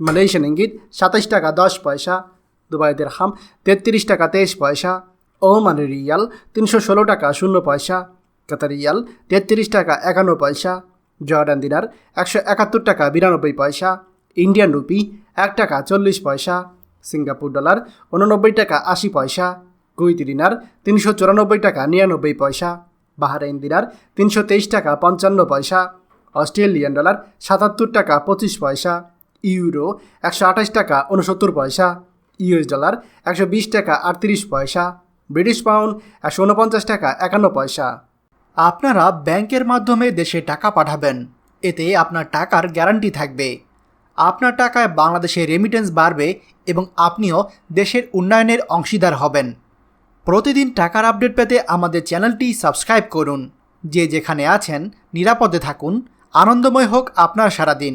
Malaysian ইঙ্গিত সাতাশ টাকা দশ পয়সা, দুবাই দেড়হাম, তেত্রিশ টাকা তেইশ পয়সা ওমানের রিয়াল, তিনশো ষোলো টাকা শূন্য পয়সা, কাতার রিয়াল, তেত্রিশ টাকা একান্ন পয়সা, জর্ডান দিনার একশো একাত্তর টাকা বিরানব্বই পয়সা, ইন্ডিয়ান রুপি এক টাকা চল্লিশ পয়সা, সিঙ্গাপুর ডলার উননব্বই টাকা আশি পয়সা কুইত দিনার তিনশো চুরানব্বই টাকা নিরানব্বই পয়সা, বাহারাইন দিনার তিনশো তেইশ টাকা পঞ্চান্ন পয়সা, অস্ট্রেলিয়ান ডলার সাতাত্তর টাকা পঁচিশ পয়সা ইউরো একশো আঠাশ টাকা উনসত্তর পয়সা, ইউএস ডলার একশো বিশ টাকা আটত্রিশ পয়সা, ব্রিটিশ পাউন্ড একশো উনপঞ্চাশ টাকা একান্ন পয়সা। আপনারা ব্যাংকের মাধ্যমে দেশে টাকা পাঠাবেন, এতে আপনার টাকার গ্যারান্টি থাকবে। আপনার টাকায় বাংলাদেশে রেমিটেন্স বাড়বে এবং আপনিও দেশের উন্নয়নের অংশীদার হবেন। প্রতিদিন টাকার আপডেট পেতে আমাদের চ্যানেলটি সাবস্ক্রাইব করুন। যে যেখানে আছেন, নিরাপদে থাকুন। আনন্দময় হোক আপনার সারাদিন।